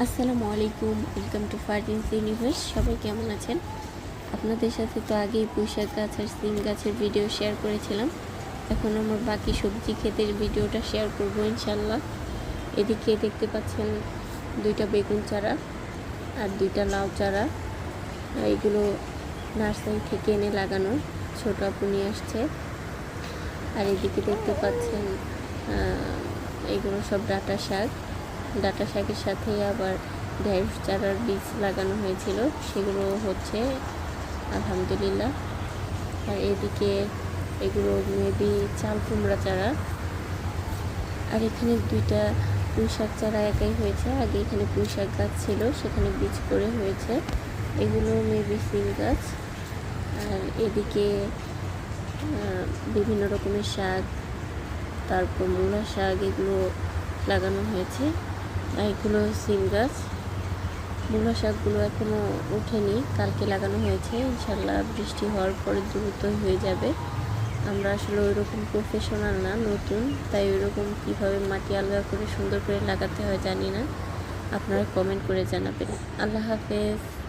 আসসালামু আলাইকুম welcome to ফার্টিন্স universe সবাই কেমন আছেন? আপনাদের সাথে তো আগেই পুঁইশাক গাছ আর সিম গাছের ভিডিও শেয়ার করেছিলাম। এখন আমার বাকি সবজি ক্ষেতের ভিডিওটা শেয়ার করব ইনশাল্লাহ এদিকে দেখতে পাচ্ছেন দুইটা বেগুন চারা আর দুইটা লাউ চারা। এগুলো নার্সারি থেকে এনে লাগানো, ছোট আপু নিয়ে আসছে। আর এদিকে দেখতে পাচ্ছেন এগুলো সব ডাটা শাক। ডাটা শাকের সাথে আবার ঢেঁড়স চারার বীজ লাগানো হয়েছিল। সেগুলো হচ্ছে আলহামদুলিল্লাহ। আর এদিকে এগুলো মেবি চাল কুমড়া চারা। আর এখানে দুইটা পুঁই শাক চারা একাই হয়েছে। আগে এখানে পুঁই শাক গাছ ছিল, সেখানে বীজ করে হয়েছে। এগুলো মেবি সিম গাছ। আর এদিকে বিভিন্ন রকমের শাক, তারপর মূলা শাক এগুলো লাগানো হয়েছে। এগুলো সিম গাছ। মূলা শাকগুলো এখনও ওঠেনি, কালকে লাগানো হয়েছে। ইনশাল্লাহ বৃষ্টি হওয়ার পরে দ্রুত হয়ে যাবে। আমরা আসলে ওইরকম প্রফেশনাল না, নতুন। তাই ওইরকম কীভাবে মাটি আলগা করে সুন্দর করে লাগাতে হয় জানি না। আপনারা কমেন্ট করে জানাবেন। আল্লাহ হাফেজ।